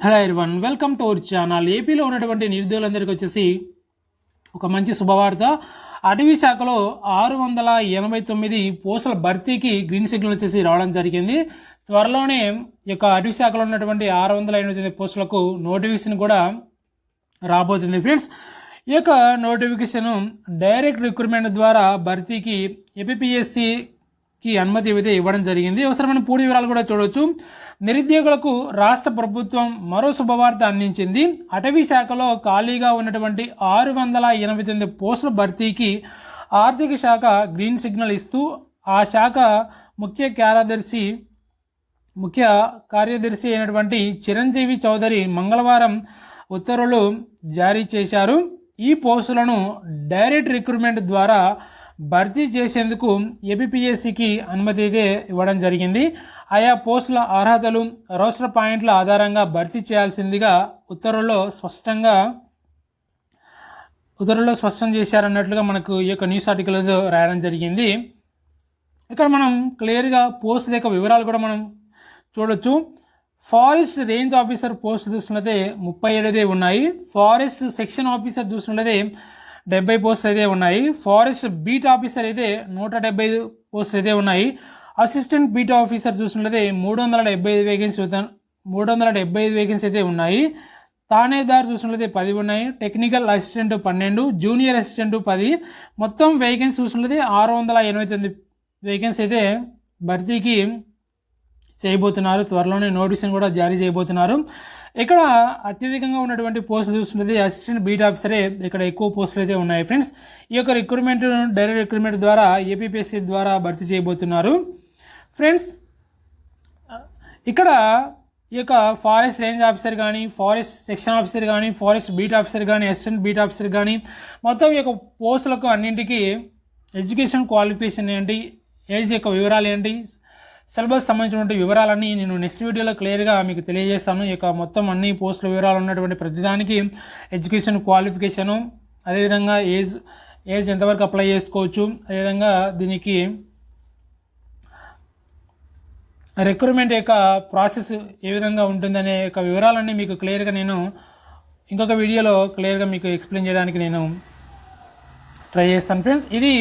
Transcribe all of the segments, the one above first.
Hello one welcome to our channel ఏపీలో ఉన్నటువంటి నిరుద్యోగులందరికీ వచ్చేసి ఒక మంచి శుభవార్త. అటవీ శాఖలో ఆరు వందల ఎనభై తొమ్మిది పోస్టుల భర్తీకి గ్రీన్ సిగ్నల్ వచ్చేసి రావడం జరిగింది. త్వరలోనే ఈ యొక్క అటవీ శాఖలో ఉన్నటువంటి ఆరు వందల ఎనభై తొమ్మిది పోస్టులకు నోటిఫికేషన్ కూడా రాబోతుంది ఫ్రెండ్స్ ఈ యొక్క నోటిఫికేషన్ డైరెక్ట్ రిక్రూట్మెంట్ ద్వారా భర్తీకి కి అనుమతి అయితే ఇవ్వడం జరిగింది. అవసరమైన పూడి వివరాలు కూడా చూడవచ్చు నిరుద్యోగులకు రాష్ట్ర ప్రభుత్వం మరో శుభవార్త అందించింది. అటవీ శాఖలో ఖాళీగా ఉన్నటువంటి ఆరు వందల ఎనభై తొమ్మిది పోస్టుల భర్తీకి ఆర్థిక శాఖ గ్రీన్ సిగ్నల్ ఇస్తూ ఆ శాఖ ముఖ్య కార్యదర్శి ముఖ్య కార్యదర్శి అయినటువంటి చిరంజీవి చౌదరి మంగళవారం ఉత్తర్వులు జారీ చేశారు. ఈ పోస్టులను డైరెక్ట్ రిక్రూట్మెంట్ ద్వారా భర్తీ చేసేందుకు ఏపీఎస్సికి అనుమతి అయితే ఇవ్వడం జరిగింది. ఆయా పోస్టుల అర్హతలు రోస్టర్ పాయింట్ల ఆధారంగా భర్తీ చేయాల్సిందిగా ఉత్తర్వుల్లో స్పష్టంగా ఉత్తర్వుల్లో స్పష్టం చేశారన్నట్లుగా మనకు ఈ యొక్క న్యూస్ ఆర్టికల్ రాయడం జరిగింది. ఇక్కడ మనం క్లియర్గా పోస్ట్ యొక్క వివరాలు కూడా మనం చూడొచ్చు. ఫారెస్ట్ రేంజ్ ఆఫీసర్ పోస్ట్ చూసినట్లయితే ముప్పై ఏడుదే ఉన్నాయి. ఫారెస్ట్ సెక్షన్ ఆఫీసర్ చూసినట్లయితే డెబ్బై పోస్టులు అయితే ఉన్నాయి. ఫారెస్ట్ బీట్ ఆఫీసర్ అయితే నూట డెబ్బై ఐదు పోస్టులు అయితే ఉన్నాయి. అసిస్టెంట్ బీట్ ఆఫీసర్ చూసినట్లయితే మూడు వందల డెబ్బై ఐదు వేకెన్సీ మూడు వందల డెబ్బై ఐదు వేకెన్సీ అయితే ఉన్నాయి. తానేదారు చూసినట్లయితే పది ఉన్నాయి. టెక్నికల్ అసిస్టెంట్ పన్నెండు జూనియర్ అసిస్టెంట్ పది. మొత్తం వేకెన్సీ చూసినట్లయితే ఆరు వందల ఎనభై తొమ్మిది వేకెన్సీ అయితే భర్తీకి చేయబోతున్నారు. త్వరలోనే నోటీసును కూడా జారీ చేయబోతున్నారు. ఇక్కడ అత్యధికంగా ఉన్నటువంటి పోస్టులు చూస్తున్నది అసిస్టెంట్ బీట్ ఆఫీసరే. ఇక్కడ ఎక్కువ పోస్టులు అయితే ఉన్నాయి ఫ్రెండ్స్. ఈ యొక్క రిక్రూట్మెంట్ డైరెక్ట్ రిక్రూట్మెంట్ ద్వారా ఏపీపీఎస్సీ ద్వారా భర్తీ చేయబోతున్నారు. ఫ్రెండ్స్ ఇక్కడ ఈ యొక్క ఫారెస్ట్ రేంజ్ ఆఫీసర్ కానీ ఫారెస్ట్ సెక్షన్ ఆఫీసర్ కానీ ఫారెస్ట్ బీట్ ఆఫీసర్ కానీ అసిస్టెంట్ బీట్ ఆఫీసర్ కానీ మొత్తం ఈ యొక్క పోస్టులకు అన్నింటికి ఎడ్యుకేషన్ క్వాలిఫికేషన్ ఏంటి ఏజ్ యొక్క వివరాలు ఏంటి సిలబస్ సంబంధించినటువంటి వివరాలన్నీ నేను నెక్స్ట్ వీడియోలో క్లియర్గా మీకు తెలియజేస్తాను. ఈ మొత్తం అన్ని పోస్టుల వివరాలు ఉన్నటువంటి ప్రతిదానికి ఎడ్యుకేషన్ క్వాలిఫికేషను అదేవిధంగా ఏజ్ ఏజ్ ఎంతవరకు అప్లై చేసుకోవచ్చు అదేవిధంగా దీనికి రిక్రూట్మెంట్ యొక్క ప్రాసెస్ ఏ విధంగా ఉంటుందనే యొక్క వివరాలన్నీ మీకు క్లియర్గా నేను ఇంకొక వీడియోలో క్లియర్గా మీకు ఎక్స్ప్లెయిన్ చేయడానికి నేను ట్రై చేస్తాను. ఫ్రెండ్స్ ఇది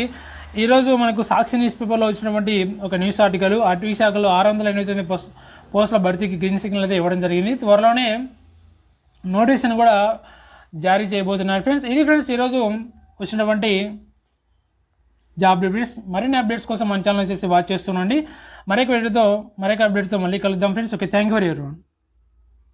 ఈరోజు మనకు సాక్షి న్యూస్ పేపర్లో వచ్చినటువంటి ఒక న్యూస్ ఆర్టికల్. అటవీ శాఖలో ఆరు వందల ఎనిమిది తొమ్మిది పోస్ట్ పోస్టుల భర్తీకి గ్రీన్ సిగ్నల్ అయితే ఇవ్వడం జరిగింది. త్వరలోనే నోటీసును కూడా జారీ చేయబోతున్నారు ఫ్రెండ్స్. ఇది ఫ్రెండ్స్ ఈరోజు వచ్చినటువంటి జాబ్ అప్డేట్స్. మరిన్ని అప్డేట్స్ కోసం మన ఛానల్ వచ్చేసి వాచ్ చేస్తుండండి మరొక వీడియోతో మరొక అప్డేట్తో మళ్ళీ కలుద్దాం friends. Okay thank you for ఎవరి